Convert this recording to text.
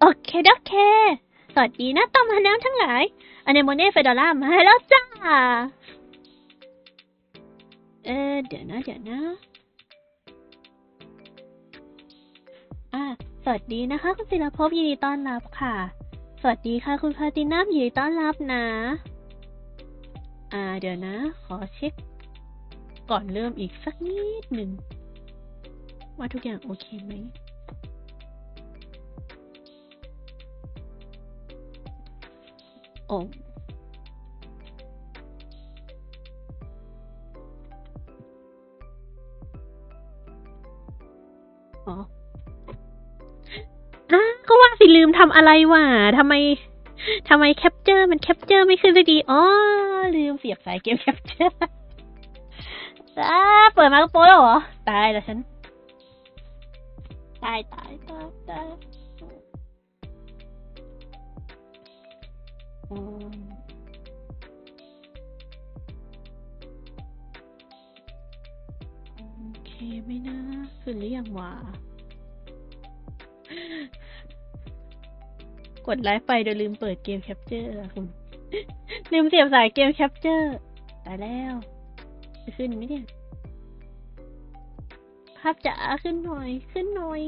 โอเคโอเค สวัสดีนะตอมฮาน้ำทั้งหลายอเนโมเน่เฟดอร่ามาแล้วจ้า เออเดี๋ยวนะเดี๋ยวนะอ่าสวัสดีนะคะ คุณศิลภพยินดีต้อนรับค่ะ สวัสดีค่ะ คุณพาตินัมยินดีต้อนรับนะ อ่า เดี๋ยวนะ ขอเช็ค ก่อนเริ่มอีกสักนิดหนึ่งว่าทุกอย่างโอเคไหม โอ้อ๋อก็ว่าสิลืมทำอะไรวะทำไมทำไมแคปเจอร์มันแคปเจอร์ไม่ขึ้นสักทีอ๋อ ลืมเสียบสายเกมแคปเจอร์อ่าเปิดมาก็โป๊แล้วเหรอ ตายแล้วฉัน ตายตายตายตาย โอเคไหมนะ ขึ้นหรือยังวะ กดไลฟ์ไปโดยลืมเปิดเกมแคปเจอร์คุณ ลืมเสียบสายเกมแคปเจอร์ ตายแล้ว จะขึ้นไหมเนี่ย ภาพจ๋าขึ้นหน่อย ขึ้นหน่อย